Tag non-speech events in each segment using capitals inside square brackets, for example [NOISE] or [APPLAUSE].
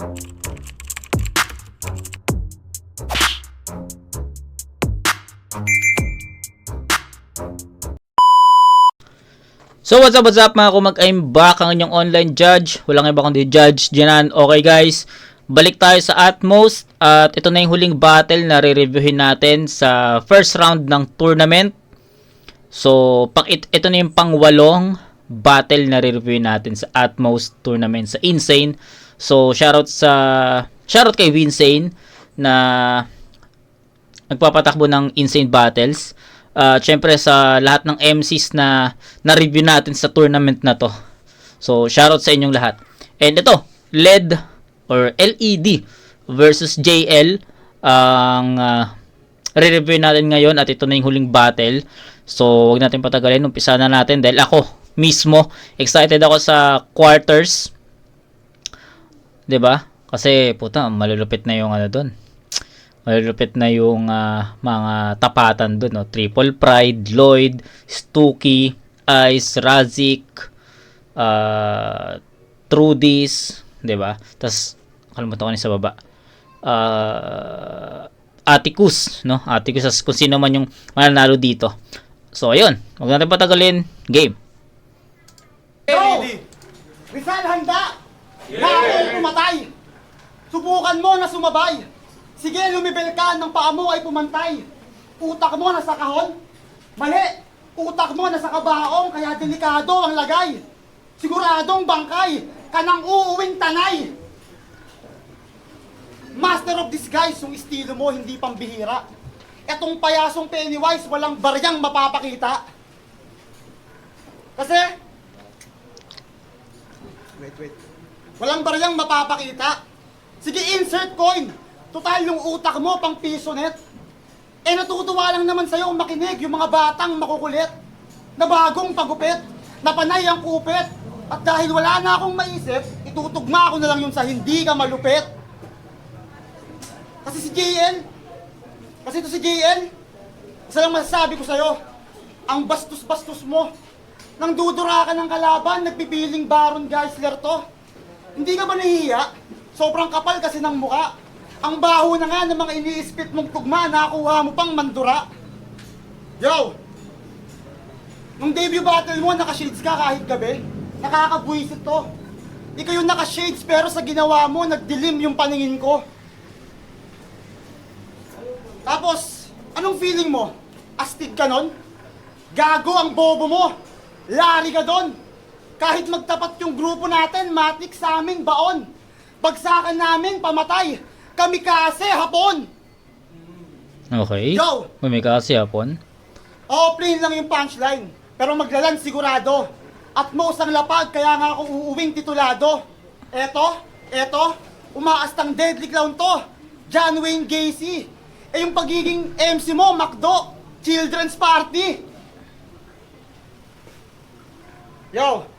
So what's up, what's up mga kumag I'm back ang inyong online judge. Walang iba kundi judge Janan. Okay guys, balik tayo sa Atmos at ito na yung huling battle na re-reviewin natin sa first round ng tournament. So, pang it, ito na yung pangwalong battle na re-reviewin natin sa Atmos tournament sa Insane. So, shoutout sa shoutout kay Winsane na nagpapatakbo ng Insane Battles. Uh, Siyempre sa lahat ng MCs na na-review natin sa tournament na to. So, shoutout sa inyong lahat. And ito, LED or LED versus JL ang uh, re-review natin ngayon at ito na yung huling battle. So, wag natin patagalin. Umpisa na natin dahil ako mismo excited ako sa quarters. 'Di ba? Kasi puta, malulupit na yung ano doon. Malulupit na yung ah, mga tapatan doon, no? Triple Pride, Lloyd, Stuki, Ice, Razik, uh, Trudis, 'di ba? Tapos kalimutan ko na sa baba. Uh, Atticus, no? Atticus as kung sino man yung mananalo dito. So ayun, wag natin patagalin. Game. Go! Rizal, handa! Lahat pumatay! Subukan mo na sumabay! Sige, lumibel ka ng paa mo ay pumantay! Utak mo nasa kahon? Mali! Utak mo nasa kabaong kaya delikado ang lagay! Siguradong bangkay! Kanang uuwing tanay! Master of disguise, yung estilo mo hindi pambihira. Etong payasong Pennywise, walang baryang mapapakita. Kasi, Wait, wait. Walang baryang mapapakita. Sige, insert coin. Total yung utak mo pang piso net. Eh natutuwa lang naman sa'yo makinig yung mga batang makukulit. Na bagong pagupit. Na panay ang kupit. At dahil wala na akong maisip, itutugma ko na lang yun sa hindi ka malupit. Kasi si JL, kasi ito si JL, isa lang masasabi ko sa'yo, ang bastos-bastos mo, nang dudura ka ng kalaban, nagpipiling Baron Geisler to. Hindi ka ba nahihiya? Sobrang kapal kasi ng muka. Ang baho na nga ng mga iniispit mong tugma, nakuha mo pang mandura. Yo! Nung debut battle mo, naka-shades ka kahit gabi. Nakakabwisit to. Ikaw yung naka-shades pero sa ginawa mo, nagdilim yung paningin ko. Tapos, anong feeling mo? Astig ka nun? Gago ang bobo mo! Lari ka doon! Kahit magtapat yung grupo natin, matik sa amin baon. Bagsakan namin, pamatay. Kami kasi, hapon. Okay. Go! May kasi hapon. Oo, plain lang yung punchline. Pero maglalan sigurado. At most ang lapag, kaya nga ako uuwing titulado. Eto, eto, umaastang deadly clown to. John Wayne Gacy. Eh yung pagiging MC mo, McDo, Children's Party. Yo!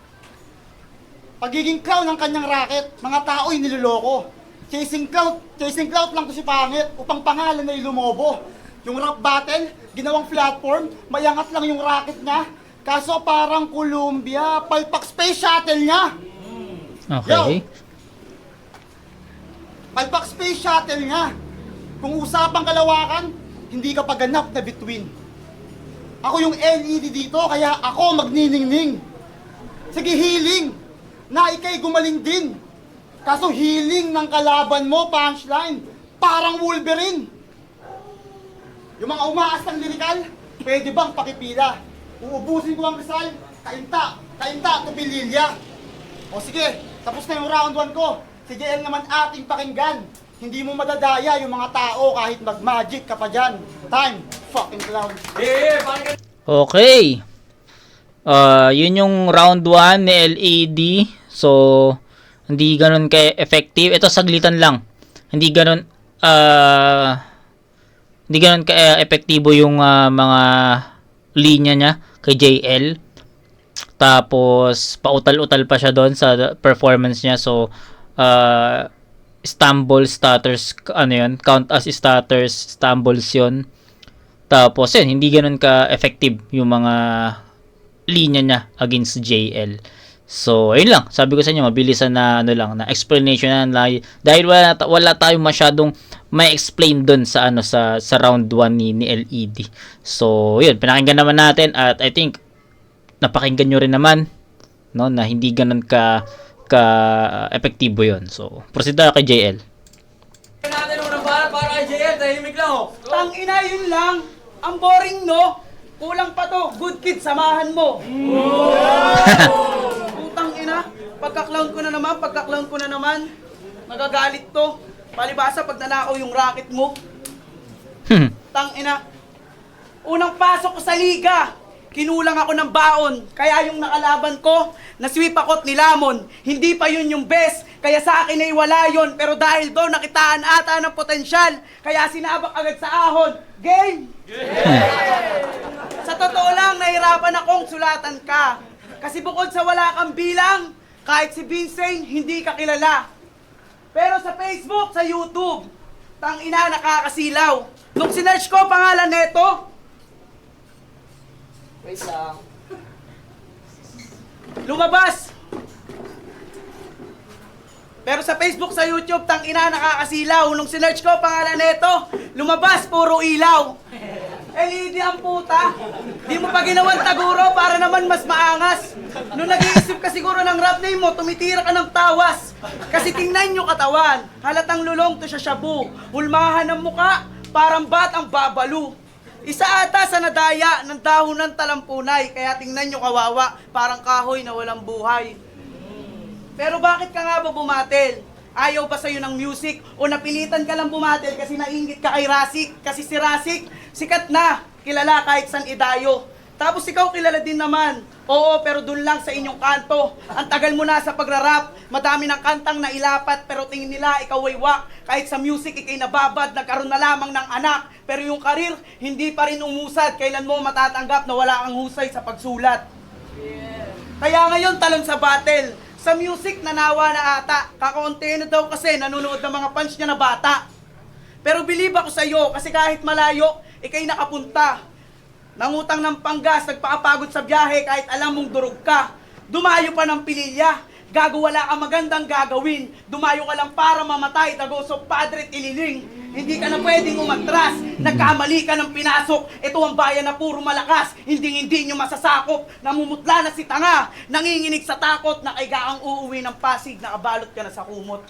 Pagiging clown ng kanyang racket, mga tao'y niloloko. Chasing clout, chasing clout lang to si Pangit upang pangalan ay lumobo. Yung rap battle, ginawang platform, mayangat lang yung racket niya. Kaso parang Columbia, palpak space shuttle niya. Okay. Palpak space shuttle niya. Kung usapang kalawakan, hindi ka paganap na between. Ako yung LED dito, kaya ako magniningning. Sige, healing. Na ikay gumaling din. Kaso healing ng kalaban mo, punchline. Parang Wolverine. Yung mga umaas ng lirikal, pwede bang pakipila? Uubusin ko ang Rizal, kainta, kainta, tubililya. O sige, tapos na yung round 1 ko. Si JL naman ating pakinggan. Hindi mo madadaya yung mga tao kahit mag-magic ka pa dyan. Time, fucking clown. Okay. Uh, yun yung round 1 ni LED. So, hindi ganun ka-effective. Ito, saglitan lang. Hindi ganun, uh, hindi ganun ka-epektibo yung uh, mga linya niya kay JL. Tapos, pautal-utal pa siya doon sa performance niya. So, uh, stumble stutters, ano yun, count as stutters, stumbles yun. Tapos, yun, hindi ganun ka-effective yung mga linya niya against JL. So, ayun lang. Sabi ko sa inyo, mabilisan na ano lang, na explanation na lang. Dahil wala, wala tayong masyadong may explain dun sa ano sa sa round 1 ni, ni LED. So, yun, pinakinggan naman natin at I think napakinggan nyo rin naman no na hindi ganun ka ka epektibo yon. So, proceed tayo kay JL. natin para para kay JL, tahimik lang oh. Tang ina yun lang. Ang boring no. Kulang pa to. Good kid, samahan mo. Putang ina. Pagka-clown ko na naman, pagka-clown ko na naman. Nagagalit to. Palibasa pag nanakaw yung racket mo. Hmm. Tang ina. Unang pasok ko sa liga. Kinulang ako ng baon. Kaya yung nakalaban ko, nasweep ako't nilamon. Hindi pa yun yung best. Kaya sa akin ay wala yun. Pero dahil doon nakitaan ata ng potensyal. Kaya sinabak agad sa ahon. Game! Sa totoo lang, nahirapan akong sulatan ka. Kasi bukod sa wala kang bilang, kahit si Vincent, hindi ka kilala. Pero sa Facebook, sa YouTube, tang ina nakakasilaw. Nung sinerch ko pangalan neto, Wait lang. Lumabas! Pero sa Facebook, sa YouTube, tang ina nakakasilaw. Nung sinerch ko pangalan neto, lumabas, puro ilaw. LED ang puta. Di mo pa ginawan taguro para naman mas maangas. Nung nag-iisip ka siguro ng rap name mo, tumitira ka ng tawas. Kasi tingnan nyo katawan, halatang lulong to siya shabu. Hulmahan ng muka, parang batang babalu. Isa ata sa nadaya ng dahon ng talampunay, kaya tingnan nyo kawawa, parang kahoy na walang buhay. Pero bakit ka nga ba bumatel? Ayaw ba sa'yo ng music? O napilitan ka lang bumatel kasi nainggit ka kay Rasik? Kasi si Rasik, sikat na, kilala kahit san idayo. Tapos ikaw kilala din naman. Oo, pero dun lang sa inyong kanto. Ang tagal mo na sa pagrarap. Madami ng kantang nailapat, pero tingin nila ikaw ay wak. Kahit sa music, ikay nababad, nagkaroon na lamang ng anak. Pero yung karir, hindi pa rin umusad. Kailan mo matatanggap na wala kang husay sa pagsulat? Kaya ngayon talon sa battle. Sa music, nanawa na ata. Kakaunti na daw kasi nanonood ng mga fans niya na bata. Pero believe ako sa iyo kasi kahit malayo, ikay nakapunta. Nangutang ng panggas, nagpakapagod sa biyahe kahit alam mong durog ka. Dumayo pa ng pililya, gago wala ka magandang gagawin. Dumayo ka lang para mamatay, tagosok padre ililing. Hindi ka na pwedeng umatras, nagkamali ka ng pinasok. Ito ang bayan na puro malakas, hindi hindi nyo masasakop. Namumutla na si tanga, nanginginig sa takot na kaiga ang uuwi ng Pasig, nakabalot ka na sa kumot.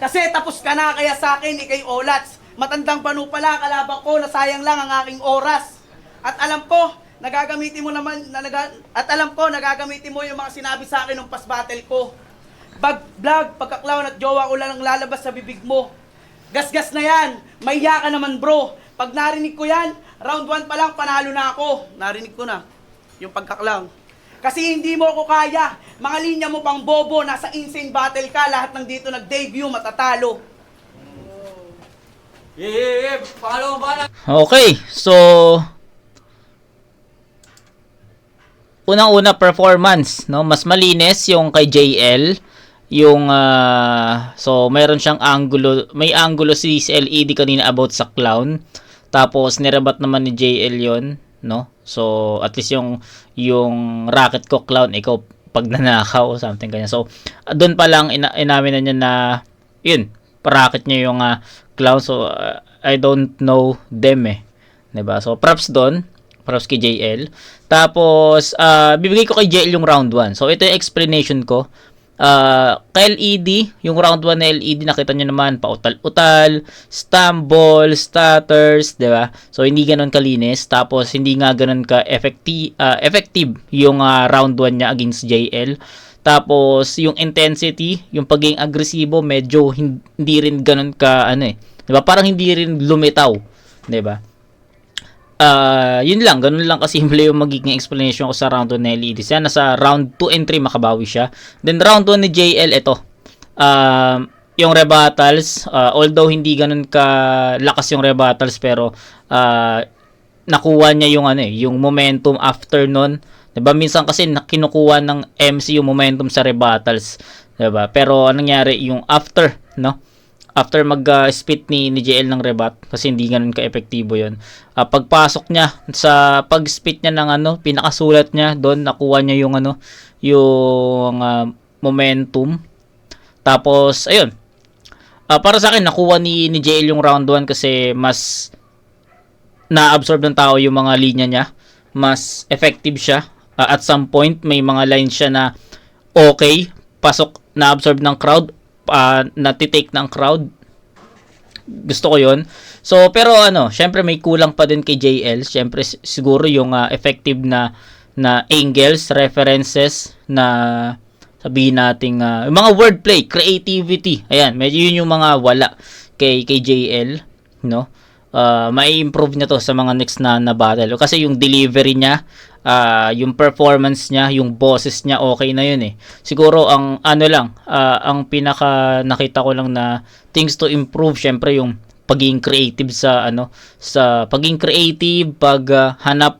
Kasi tapos ka na, kaya sa akin, ikay olats. Matandang panu pala, kalabang ko, nasayang lang ang aking oras. At alam ko, nagagamitin mo naman, na naga, at alam ko, nagagamitin mo yung mga sinabi sa akin nung pas battle ko. Bag, vlog, pagkaklaw at jowa ko lang ang lalabas sa bibig mo. Gasgas na yan, maiya ka naman bro. Pag narinig ko yan, round 1 pa lang, panalo na ako. Narinig ko na, yung pagkaklaw. Kasi hindi mo ako kaya. Mga linya mo pang bobo, nasa insane battle ka, lahat ng dito nag-debut, matatalo. Okay, so unang-una performance, no? Mas malinis yung kay JL, yung ah, so mayroon siyang angulo, may angulo si LED kanina about sa clown. Tapos nirebat naman ni JL 'yon, no? So at least yung yung racket ko clown ikaw pag nanakaw something ganyan. So doon pa lang ina- inamin na niya na yun, paracket niya yung ah, clown. So ah, I don't know them eh. 'Di ba? So props doon. Props kay JL. Tapos ah, bibigay ko kay JL yung round 1. So ito yung explanation ko. Ah, kay LED, yung round 1 na LED, nakita nyo naman, pautal-utal, stumble, stutters, di ba? So, hindi ganun kalinis. Tapos, hindi nga ganun ka effective, effective yung ah, round 1 niya against JL. Tapos, yung intensity, yung pagiging agresibo, medyo hin- hindi rin ganun ka, ano eh. Di ba? Parang hindi rin lumitaw. Di ba? Ah, yun lang, ganun lang kasimple [LAUGHS] yung magiging explanation ko sa round 1 ni LED. Sana sa round 2 and 3 makabawi siya. Then round 1 ni JL, ito. Um, yung rebuttals, ah, although hindi ganun ka lakas yung rebuttals, pero ah, nakuha niya yung ano eh, yung momentum after nun. 'Di ba? Minsan kasi kinukuha ng MC yung momentum sa rebuttals, 'di ba? Pero anong nangyari yung after, no? After mag-spit ni, ni JL ng rebat kasi hindi ganun ka-epektibo yon Ah, pagpasok niya sa pag-spit niya ng ano pinakasulat niya doon nakuha niya yung ano yung ah, momentum. Tapos ayun. Ah, para sa akin nakuha ni ni JL yung round 1 kasi mas na-absorb ng tao yung mga linya niya. Mas effective siya. Ah, at some point may mga lines siya na okay pasok na-absorb ng crowd uh, natitake ng crowd. Gusto ko yon so pero ano syempre may kulang pa din kay JL syempre siguro yung ah, effective na na angles references na sabihin nating ah, yung mga wordplay creativity. Ayan medyo yun yung mga wala kay kay JL no? Uh, may improve niya to sa mga next na, na battle. Kasi yung delivery niya ah, yung performance niya yung boses niya okay na yun eh. Siguro ang ano lang ah, ang pinaka nakita ko lang na things to improve syempre yung pagiging creative sa ano sa pagiging creative pag ah, hanap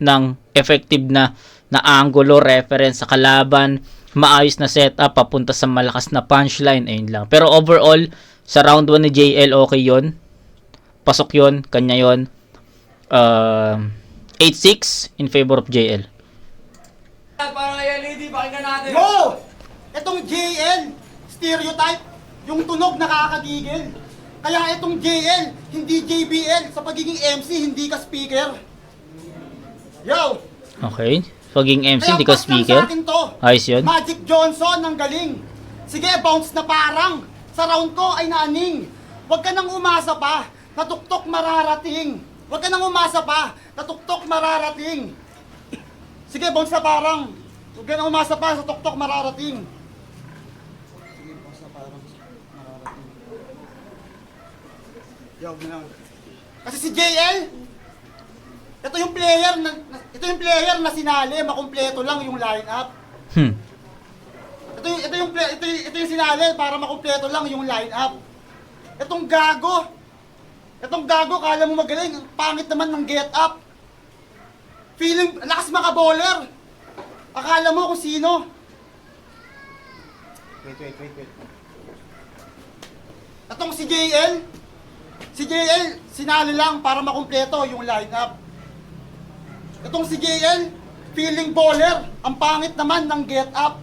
ng effective na na angulo reference sa kalaban maayos na setup papunta sa malakas na punchline ayun lang. Pero overall sa round 1 ni JL okay yon pasok yon kanya yon uh, 8-6 in favor of JL Para kay LED, pakinggan natin. Yo! Itong JL, stereotype, yung tunog nakakagigil. Kaya itong JL, hindi JBL, sa pagiging MC, hindi ka speaker. Yo! okay pagiging MC Kaya hindi ka lang speaker sa akin to. ayos yun Magic Johnson, ang galing. Sige, bounce na parang. Sa round ko ay naaning. Huwag ka nang umasa pa. Natuktok mararating. Huwag ka nang umasa pa. Natuktok mararating. Sige, bounce na parang. Huwag ka nang umasa pa. Sa tuktok mararating. Sige, bounce na parang. Mararating. Yo, na. Kasi si JL, ito yung player na, ito yung player na sinali, makumpleto lang yung lineup. hmm. Ito yung, ito yung, ito yung, ito yung sinali para makumpleto lang yung lineup. Itong gago. Itong gago, kala mo magaling. Ang pangit naman ng get up. Feeling, lakas maka-bowler. Akala mo kung sino. Wait, wait, wait, wait. Itong si JL, si JL, sinali lang para makumpleto yung lineup. Itong si JL, feeling bowler. Ang pangit naman ng get up.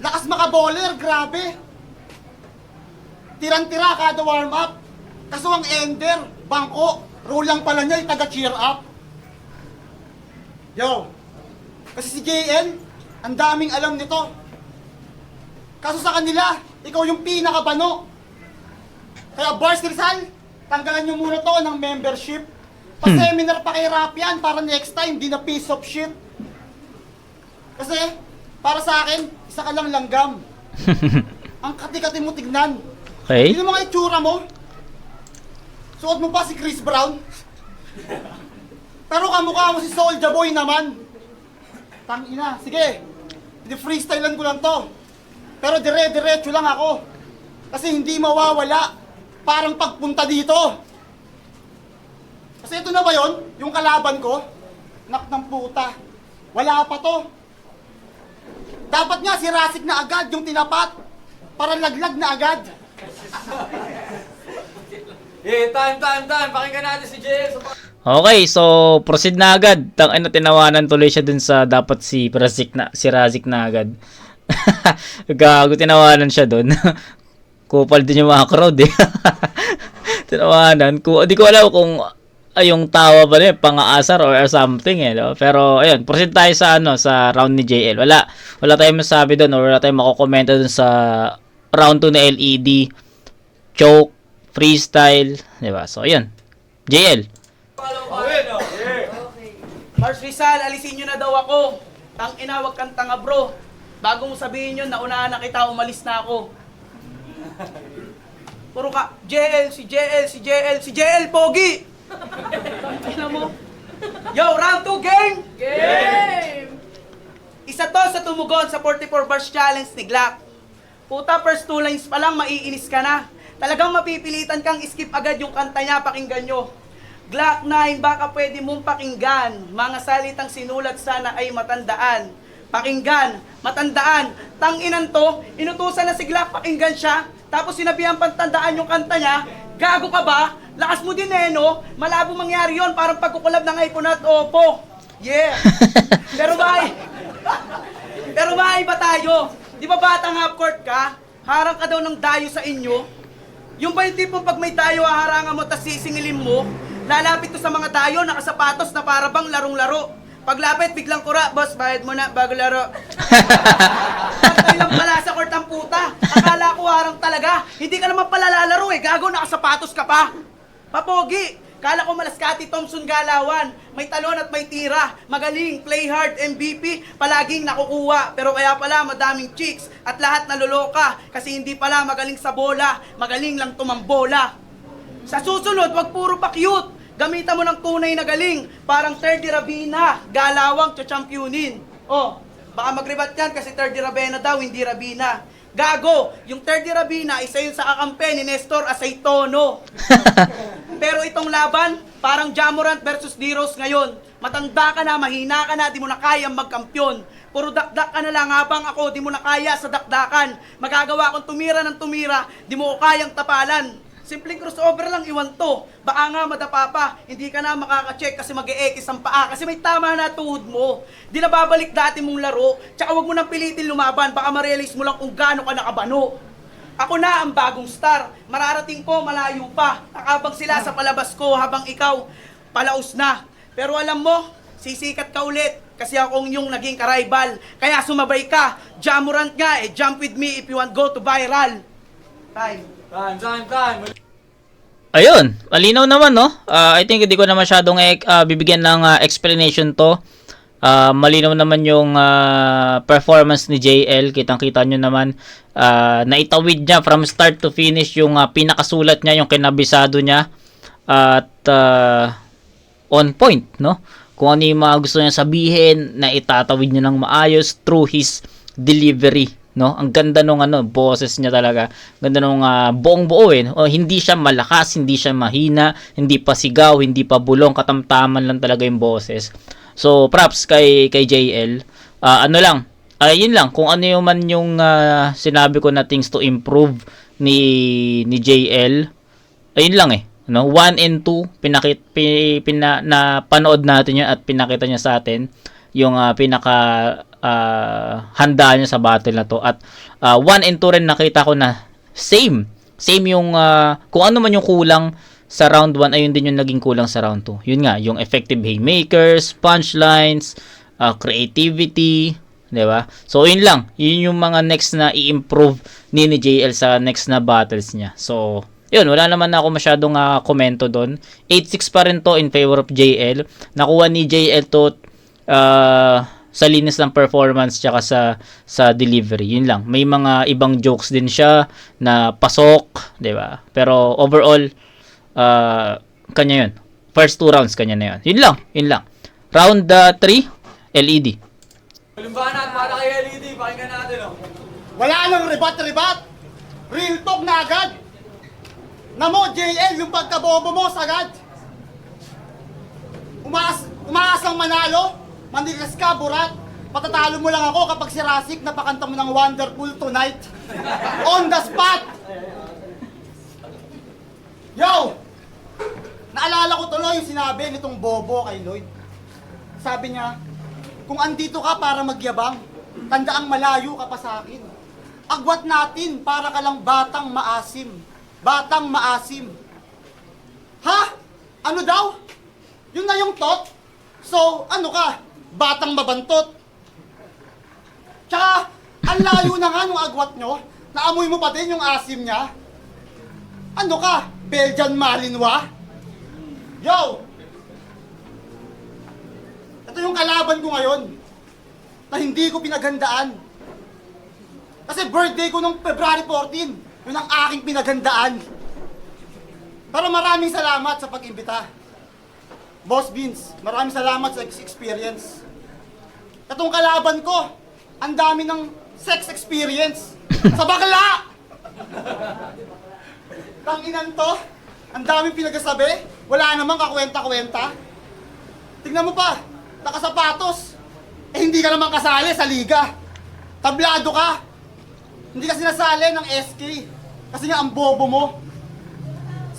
Lakas maka-bowler, grabe. Tiran-tira kada warm-up. Kaso ang ender, bangko, role lang pala niya, yung taga-cheer up. Yo, kasi si JL, ang daming alam nito. Kaso sa kanila, ikaw yung pinakabano. Kaya Bars Rizal, tanggalan nyo muna to ng membership. Pa-seminar pa kay Rap yan para next time, di na piece of shit. Kasi, para sa akin, isa ka lang langgam. [LAUGHS] Ang kati-kati mo tignan. okay mo nga itsura mo. Suot mo pa si Chris Brown. Pero kamukha mo si Soulja Boy naman. Tangina, sige. Hindi freestylean ko lang to. Pero dire-diretso lang ako. Kasi hindi mawawala. Parang pagpunta dito. Kasi ito na ba yon Yung kalaban ko? Nak ng puta. Wala pa to. Dapat nga si Rasik na agad yung tinapat. Para laglag na agad. Eh, time, time, time. Pakinggan natin si JL. Okay, so proceed na agad. Tang ano tinawanan tuloy siya dun sa dapat si Razik na si Razik na agad. [LAUGHS] Gago tinawanan siya dun. [LAUGHS] Kupal din yung mga crowd eh. [LAUGHS] tinawanan ko. Di ko alam kung ay yung tawa ba niya pang-aasar or something eh. No? Pero ayun, proceed tayo sa ano sa round ni JL. Wala wala tayong masabi doon or wala tayong makokomenta doon sa round 2 na LED. Choke, freestyle, 'di ba? So ayun. JL. Mars Rizal, alisin nyo na daw ako. Tang ina, wag kang tanga bro. Bago mo sabihin yun, naunahan na kita, umalis na ako. Puro ka, JL, si JL, si JL, si JL, Pogi! Ina mo. Yo, round 2 game! Game! Isa to sa tumugon sa 44 bars challenge ni Glock. Puta, first two lines pa lang, maiinis ka na. Talagang mapipilitan kang skip agad yung kanta niya, pakinggan nyo. Glock 9, baka pwede mong pakinggan. Mga salitang sinulat sana ay matandaan. pakinggan, matandaan. Tanginan to, inutusan na si Glock, pakinggan siya. Tapos sinabihan pantandaan yung kanta niya, gago ka ba? Lakas mo din eh, no? Malabo mangyari yon parang pagkukulab ng iPhone at Oppo. Yeah! [LAUGHS] Pero may, pero may iba tayo. Di ba batang half court ka? Harang ka daw ng dayo sa inyo? Yung ba yung tipong pag may dayo haharangan mo tas sisingilin mo? Lalapit ko sa mga dayo, nakasapatos na para bang larong-laro. Paglapit, biglang kura, boss, bayad mo na, bago laro. [LAUGHS] Pantay lang pala sa court ang puta. Akala ko harang talaga. Hindi ka naman pala lalaro eh. Gago, nakasapatos ka pa. Papogi. Kala ko malaskati Thompson Galawan. May talon at may tira. Magaling, play hard, MVP. Palaging nakukuha. Pero kaya pala madaming chicks. At lahat naloloka. Kasi hindi pala magaling sa bola. Magaling lang tumambola. Sa susunod, wag puro pa cute. Gamitan mo ng tunay na galing. Parang third Rabina, galawang chachampionin. Oh, baka magribat yan kasi third Rabena daw, hindi Rabina. Gago, yung third Rabina, isa yun sa kakampi ni Nestor Aceitono. [LAUGHS] Pero itong laban, parang Jamorant versus Diros ngayon. Matanda ka na, mahina ka na, di mo na kayang magkampyon. Puro dakdak ka na lang habang ako, di mo na kaya sa dakdakan. Magagawa akong tumira ng tumira, di mo ko kayang tapalan. Simpleng crossover lang iwan to. Baka nga madapa pa, hindi ka na makaka-check kasi mag e ang paa kasi may tama na tuhod mo. Di na babalik dati mong laro, tsaka wag mo nang pilitin lumaban, baka ma-realize mo lang kung gaano ka nakabano. Ako na ang bagong star. Mararating ko malayo pa. Nakabang sila sa palabas ko habang ikaw palaos na. Pero alam mo, sisikat ka ulit kasi akong yung naging karaibal. Kaya sumabay ka. Jamurant nga eh. Jump with me if you want go to viral. Time. Time, time, time. Ayun, malinaw naman no. Ah, I think hindi ko na masyadong ah, bibigyan ng ah, explanation to. Ah, malinaw naman yung ah, performance ni JL. Kitang-kita nyo naman ah, naitawid niya from start to finish yung ah, pinakasulat niya, yung kinabisado niya. At ah, on point, no? Kung ano yung mga gusto niya sabihin, na itatawid niya ng maayos through his delivery, no? Ang ganda nung ano, boses niya talaga. Ganda nung ah, buong buo eh. O, hindi siya malakas, hindi siya mahina, hindi pa sigaw, hindi pa bulong, katamtaman lang talaga yung boses. So, props kay kay JL. Ah, ano lang, ayun lang kung ano yung man yung ah, sinabi ko na things to improve ni ni JL. Ayun lang eh. No, 1 and 2 pinakit pi, pina, na panood natin yun at pinakita niya sa atin yung ah, pinaka ah, handa niya sa battle na to. At 1 and 2 rin nakita ko na same. Same yung ah, kung ano man yung kulang sa round 1 ayun din yung naging kulang sa round 2 yun nga yung effective haymakers punchlines ah, creativity 'di ba? So yun lang. Yun yung mga next na i-improve ni ni JL sa next na battles niya. So yun, wala naman na ako masyadong ah, komento doon. 8-6 pa rin to in favor of JL. Nakuha ni JL to ah, sa linis ng performance tsaka sa sa delivery. Yun lang. May mga ibang jokes din siya na pasok, 'di ba? Pero overall ah, kanya 'yun. First two rounds kanya na 'yun. Yun lang, yun lang. Round 3, LED. Lumbanan, para kay LED, pakinggan natin oh. Wala nang ribat-ribat. Real talk na agad. Namo, JL, yung pagkabobo mo sagad. Umaas, umaasang manalo, manigas ka, burat. Patatalo mo lang ako kapag si Rasik napakanta mo ng Wonderful Tonight. On the spot! Yo! Naalala ko tuloy yung sinabi nitong bobo kay Lloyd. Sabi niya, kung andito ka para magyabang, tandaang malayo ka pa sa akin. Agwat natin para ka lang batang maasim. Batang maasim. Ha? Ano daw? Yun na yung tot? So, ano ka? Batang mabantot. Tsaka, ang layo na nga nung agwat nyo. Naamoy mo pa din yung asim niya. Ano ka? Belgian Malinois? Yo! Ito yung kalaban ko ngayon na hindi ko pinaghandaan. Kasi birthday ko nung February 14. Yun ang aking pinaghandaan. Pero maraming salamat sa pag-imbita. Boss Vince, maraming salamat sa ex- experience. Itong kalaban ko, ang dami ng sex experience. sa bakla! Tanginan to, ang daming pinagasabi, wala namang kakwenta-kwenta. Tingnan mo pa, nakasapatos. Eh hindi ka naman kasali sa liga. Tablado ka. Hindi ka sinasali ng SK. Kasi nga ang bobo mo.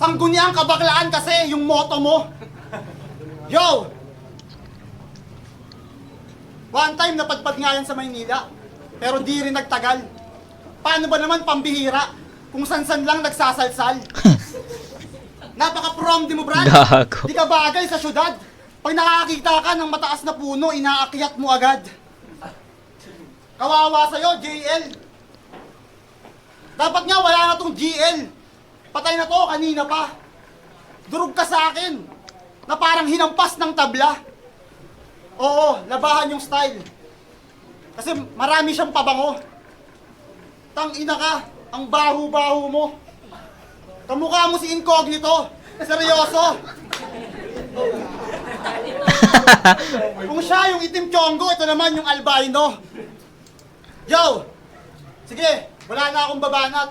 Sangguniang kabaklaan kasi yung moto mo. Yo! One time napadpad nga yan sa Maynila. Pero di rin nagtagal. Paano ba naman pambihira? Kung san-san lang nagsasalsal. [LAUGHS] Napaka-prom di mo, Brad. Gago. Di ka bagay sa syudad. Pag nakakita ka ng mataas na puno, inaakyat mo agad. Kawawa sa'yo, JL. Dapat nga wala na tong GL. Patay na to kanina pa. Durog ka sa akin. Na parang hinampas ng tabla. Oo, labahan yung style. Kasi marami siyang pabango. Tang ina ka, ang baho-baho mo. Kamukha mo si Incognito. Seryoso. Kung siya yung itim chongo, ito naman yung albino. Yo! Sige, wala na akong babanat.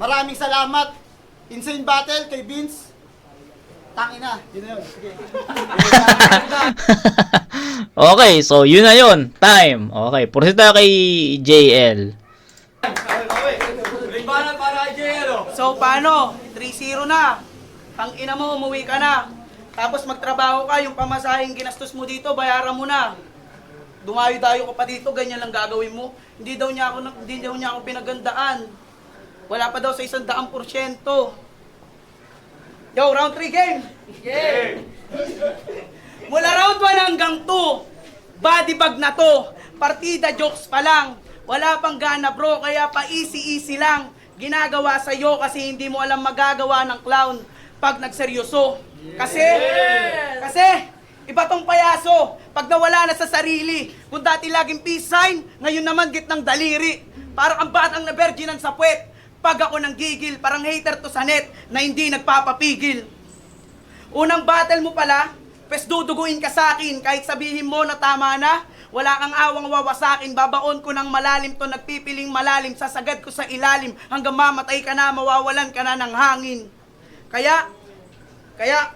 Maraming salamat. Insane battle kay Vince. Tangina, yun na yun. Sige. [LAUGHS] okay, so yun na yun. Time. Okay, proceed tayo kay JL. Banat para kay JL, oh. So paano? 3-0 na. Ang ina mo, umuwi ka na. Tapos magtrabaho ka, yung pamasahing ginastos mo dito, bayaran mo na. Dumayo-dayo ka pa dito, ganyan lang gagawin mo. Hindi daw niya ako, hindi daw niya ako pinagandaan. Wala pa daw sa isang daang porsyento. Yo, round 3 game! Mula round 1 hanggang 2, body bag na to. Partida jokes pa lang. Wala pang gana bro, kaya pa easy-easy lang. Ginagawa sa'yo kasi hindi mo alam magagawa ng clown pag nagseryoso. Kasi, kasi, iba tong payaso. Pag nawala na sa sarili, kung dati laging peace sign, ngayon naman gitnang daliri. Parang ang batang na virginan sa puwet. Pag ako nang gigil, parang hater to sa net na hindi nagpapapigil. Unang battle mo pala, pes duduguin ka sa akin kahit sabihin mo na tama na. Wala kang awang wawasakin, babaon ko ng malalim to nagpipiling malalim, sasagad ko sa ilalim hanggang mamatay ka na, mawawalan ka na ng hangin. Kaya, kaya,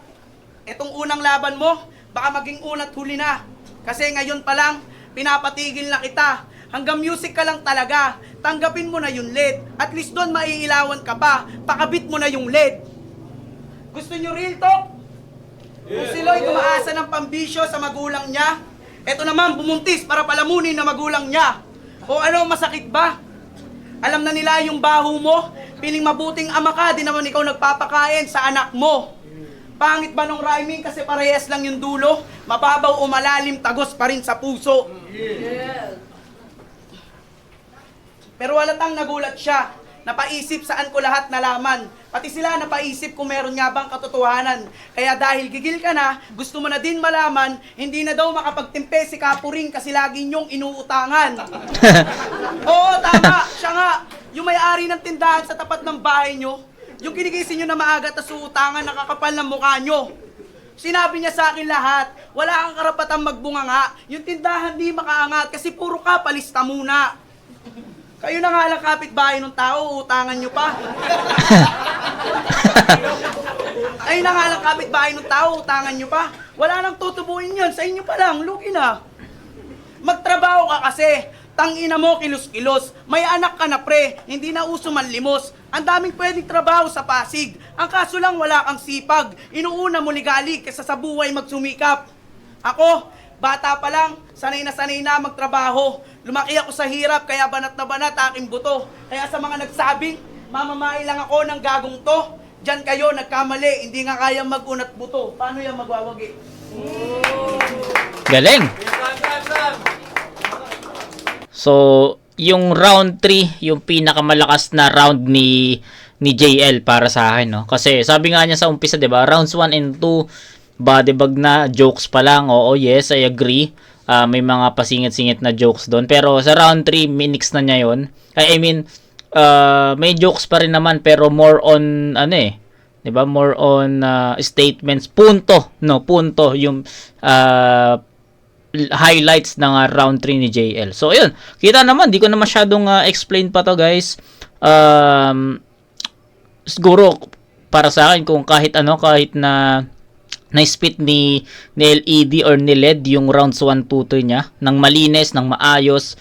etong unang laban mo, baka maging unat huli na. Kasi ngayon pa lang, pinapatigil na kita. Hanggang music ka lang talaga. Tanggapin mo na yung LED. At least doon maiilawan ka pa. Pakabit mo na yung LED. Gusto nyo real talk? Kung si Lloyd umaasa ng pambisyo sa magulang niya, eto naman bumuntis para palamunin na magulang niya. O ano, masakit ba? Alam na nila yung baho mo, piling mabuting ama ka, di naman ikaw nagpapakain sa anak mo. Pangit ba nung rhyming kasi parehas lang yung dulo? Mababaw o malalim, tagos pa rin sa puso. Pero walatang nagulat siya. Napaisip saan ko lahat nalaman. Pati sila napaisip kung meron nga bang katotohanan. Kaya dahil gigil ka na, gusto mo na din malaman, hindi na daw makapagtimpe si Kapuring kasi lagi niyong inuutangan. [LAUGHS] Oo, tama. Siya nga. Yung may-ari ng tindahan sa tapat ng bahay niyo, yung kinigising niyo na maaga tas uutangan nakakapal ng mukha niyo. Sinabi niya sa akin lahat, wala kang karapatang magbunganga. Yung tindahan di makaangat kasi puro ka palista muna. Kayo na nga lang kapitbahay ng tao, utangan nyo pa. [LAUGHS] Kayo na nga lang kapitbahay ng tao, utangan nyo pa. Wala nang tutubuin yan, sa inyo pa lang, lugi na. Magtrabaho ka kasi, tangina mo kilos-kilos. May anak ka na pre, hindi na uso manlimos. Ang daming pwedeng trabaho sa Pasig. Ang kaso lang wala kang sipag. Inuuna mo ligali kaysa sa buhay magsumikap. Ako, bata pa lang, sanay na sanay na magtrabaho. Lumaki ako sa hirap, kaya banat na banat aking buto. Kaya sa mga nagsabing, mamamay lang ako ng gagong to. Diyan kayo nagkamali, hindi nga kaya magunat buto. Paano yan magwawagi? Galing. So, yung round 3, yung pinakamalakas na round ni ni JL para sa akin, no? Kasi sabi nga niya sa umpisa, 'di ba? Rounds 1 and 2 body bag na jokes pa lang. Oo, yes, I agree. Ah, may mga pasingit-singit na jokes doon. Pero sa round 3, minix na niya 'yon. I mean, ah, may jokes pa rin naman pero more on ano eh, 'di ba? More on ah, statements, punto, no, punto yung l- highlights ng ah, round 3 ni JL. So, ayun. Kita naman, di ko na masyadong ah, explain pa to, guys. Um, siguro, para sa akin, kung kahit ano, kahit na na-spit ni, ni LED or ni LED yung rounds 1, 2, 3 niya. Ng malinis, ng maayos.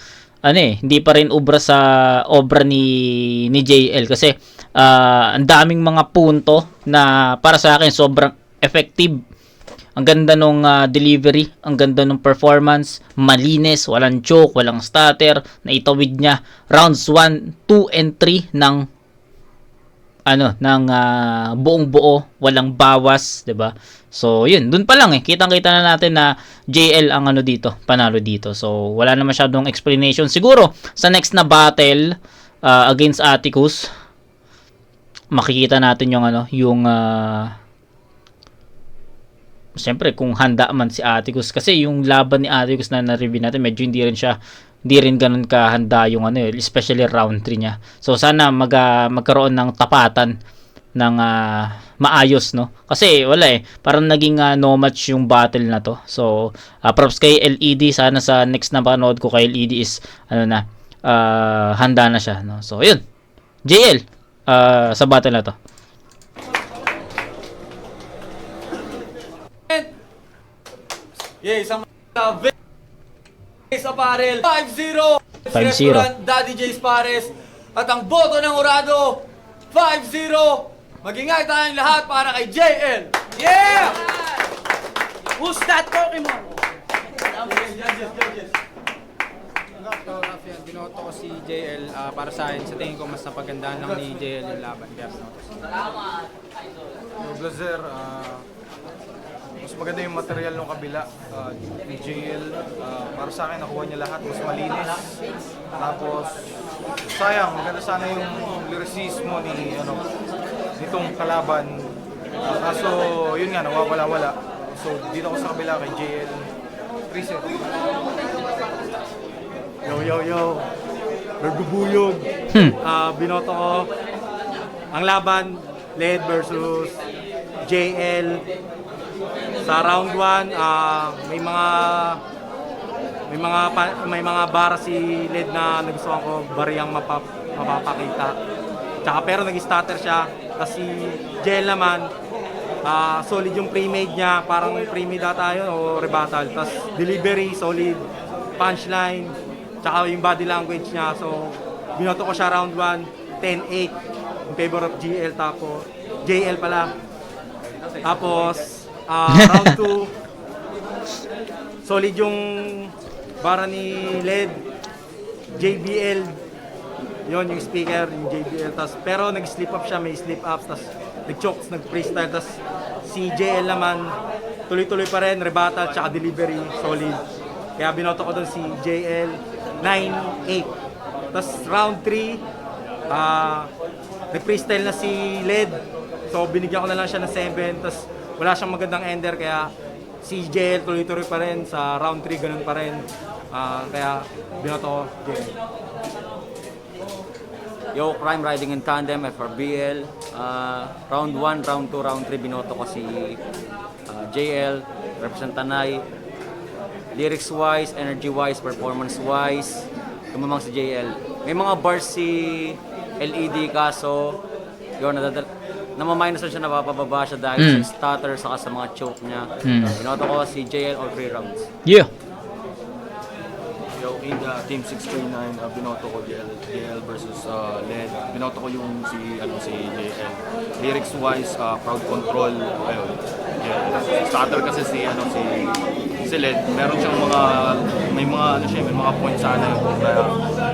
Ano eh, hindi pa rin obra sa obra ni ni JL kasi ah, ang daming mga punto na para sa akin sobrang effective. Ang ganda nung ah, delivery, ang ganda nung performance, malinis, walang choke, walang stutter, naitawid niya. Rounds 1, 2 and 3 ng ano ng ah, buong buo, walang bawas, 'di ba? So, yun, dun pa lang eh. Kitang-kita na natin na JL ang ano dito, panalo dito. So, wala na masyadong explanation. Siguro sa next na battle ah, against Atticus, makikita natin yung ano, yung ah, Siyempre, kung handa man si Atticus kasi yung laban ni Atticus na na-review natin, medyo hindi rin siya hindi rin ganun kahanda yung ano, eh, especially round 3 niya. So sana mag, ah, magkaroon ng tapatan ng ah, maayos, no? Kasi wala eh, parang naging ah, no match yung battle na to. So ah, props kay LED, sana sa next na panood ko kay LED is ano na, ah, handa na siya, no? So yun. JL ah, sa battle na to. Yeah, isang uh, sa Apparel 5-0 5-0. Restaurant Daddy J's Pares At ang boto ng Urado 5-0 Magingay tayong lahat para kay JL Yeah! Who's that Pokemon? So, Rafael, binoto ko si JL ah, para sa akin. Sa tingin ko, mas napagandaan lang ni JL yung laban. Kaya binoto ko. Yung Blazer, ah, mas maganda yung material ng kabila. ni JL, ah, para sa akin, nakuha niya lahat. Mas malinis. Tapos, sayang, maganda sana yung lyricismo ni, ano, nitong kalaban. Ah, kaso, yun nga, nawawala-wala. So, dito ko sa kabila kay JL. 3-0. Yo, yo, yo. Nagbubuyog. Hmm. Ah, binoto ko ang laban LED versus JL sa round 1 ah may mga may mga may mga bara si LED na nagustuhan ko bariyang mapap, mapapakita. Tsaka pero nag-stutter siya. Tapos si JL naman ah solid yung pre-made niya, parang pre-made ata yun o rebuttal. Tapos delivery solid, punchline, tsaka yung body language niya. So binoto ko siya round 1, 10-8 in favor of GL tapos JL pala. Tapos ah, round 2 solid yung bara ni LED JBL yon yung speaker yung JBL tas pero nag-slip up siya may slip up tas nag-chokes nag-freestyle. Tas si JL naman tuloy-tuloy pa rin rebuttal tsaka delivery solid. Kaya binoto ko doon si JL 9-8 tas round 3 ah nag-freestyle na si LED. So binigyan ko na lang siya ng 7 tas wala siyang magandang ender kaya si JL tuloy-tuloy pa rin sa round 3 ganun pa rin Ah, kaya binoto ko JL Yo, Crime Riding in Tandem, FRBL. Ah, round 1, round 2, round 3, binoto ko si ah, JL, represent Tanay. Lyrics-wise, energy-wise, performance-wise, tumamang si JL. May mga bars si LED kaso, yun, nadadal namaminus na siya, napapababa siya dahil Mm. sa stutter saka sa mga choke niya. Mm. Binoto ko si JL all 3 rounds. Yeah. Yo, in uh, Team 639, uh, binoto ko JL, JL versus uh, LED. Binoto ko yung si ano si JL. Lyrics wise, uh, crowd control, ayun. Yeah. Starter kasi si ano si si. Meron siyang mga may mga ano siya, may mga points sana yung na,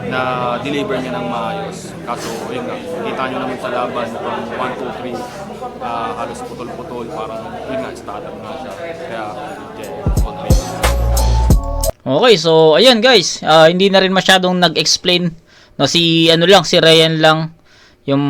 na deliver niya ng maayos. Kaso yun nga, kita niyo naman sa laban from 1 2 3 uh, halos putol-putol parang yun nga starter nga siya. Kaya JL, okay. Okay, so ayan guys, ah, hindi na rin masyadong nag-explain no si ano lang si Ryan lang yung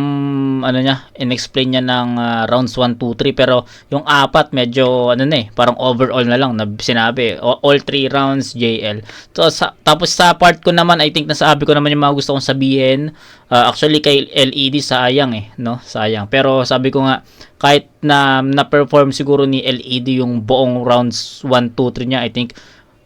ano niya, in-explain niya ng ah, rounds 1 2 3 pero yung apat medyo ano na eh, parang overall na lang na sinabi. All 3 rounds JL. So sa, tapos sa part ko naman, I think nasabi ko naman yung mga gusto kong sabihin. Ah, actually kay LED sayang eh, no? Sayang. Pero sabi ko nga kahit na na-perform siguro ni LED yung buong rounds 1 2 3 niya, I think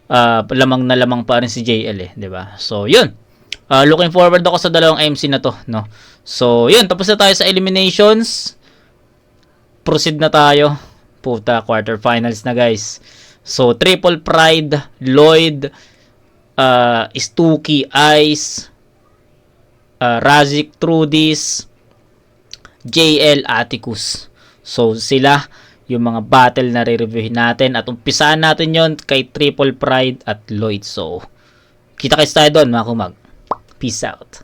ah, lamang na lamang pa rin si JL eh, 'di ba? So, 'yun. Ah, looking forward ako sa dalawang MC na to, no. So, 'yun, tapos na tayo sa eliminations. Proceed na tayo Puta, quarterfinals na guys. So, Triple Pride, Lloyd, uh, Stucky, Ice, uh, Razik Trudis, JL Atticus. So, sila yung mga battle na re-reviewin natin at umpisaan natin yon kay Triple Pride at Lloyd. So, kita kayo tayo doon mga kumag. Peace out.